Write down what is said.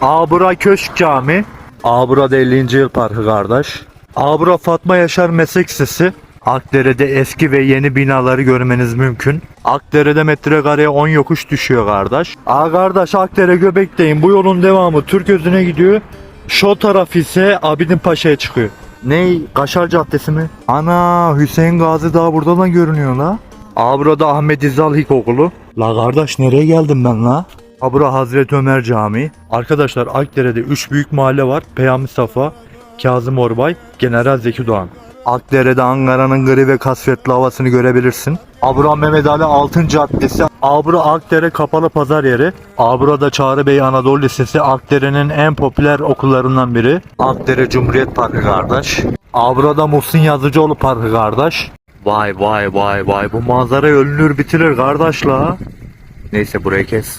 Abura Köşk Cami. Abura da 50. yıl parkı kardeş. Abura Fatma Yaşar Meslek Lisesi. Akdere'de eski ve yeni binaları görmeniz mümkün. Akdere'de metrekareye 10 yokuş düşüyor kardeş. Aa kardeş Akdere Göbek'teyim. Bu yolun devamı Türközü'ne gidiyor. Şu taraf ise Abidin Paşa'ya çıkıyor. Ney? Kaşar Caddesi mi? Ana Hüseyin Gazi daha burada da görünüyor la. Aa burada Ahmet İzzal İlkokulu. La kardeş nereye geldim ben la? Aa bura Hazreti Ömer Camii. Arkadaşlar Akdere'de 3 büyük mahalle var. Peyami Safa, Kazım Orbay, General Zeki Doğan. Akdere'de Ankara'nın gri ve kasvetli havasını görebilirsin. Abra Mehmet Ali Altın Caddesi, Abra Akdere Kapalı Pazar Yeri, Abra'da Çağrı Bey Anadolu Lisesi Akdere'nin en popüler okullarından biri. Akdere Cumhuriyet Parkı kardeş. Abra'da Muhsin Yazıcıoğlu Parkı kardeş. Vay vay vay vay bu manzarayı ölünür bitirir kardeş la. Neyse burayı kes.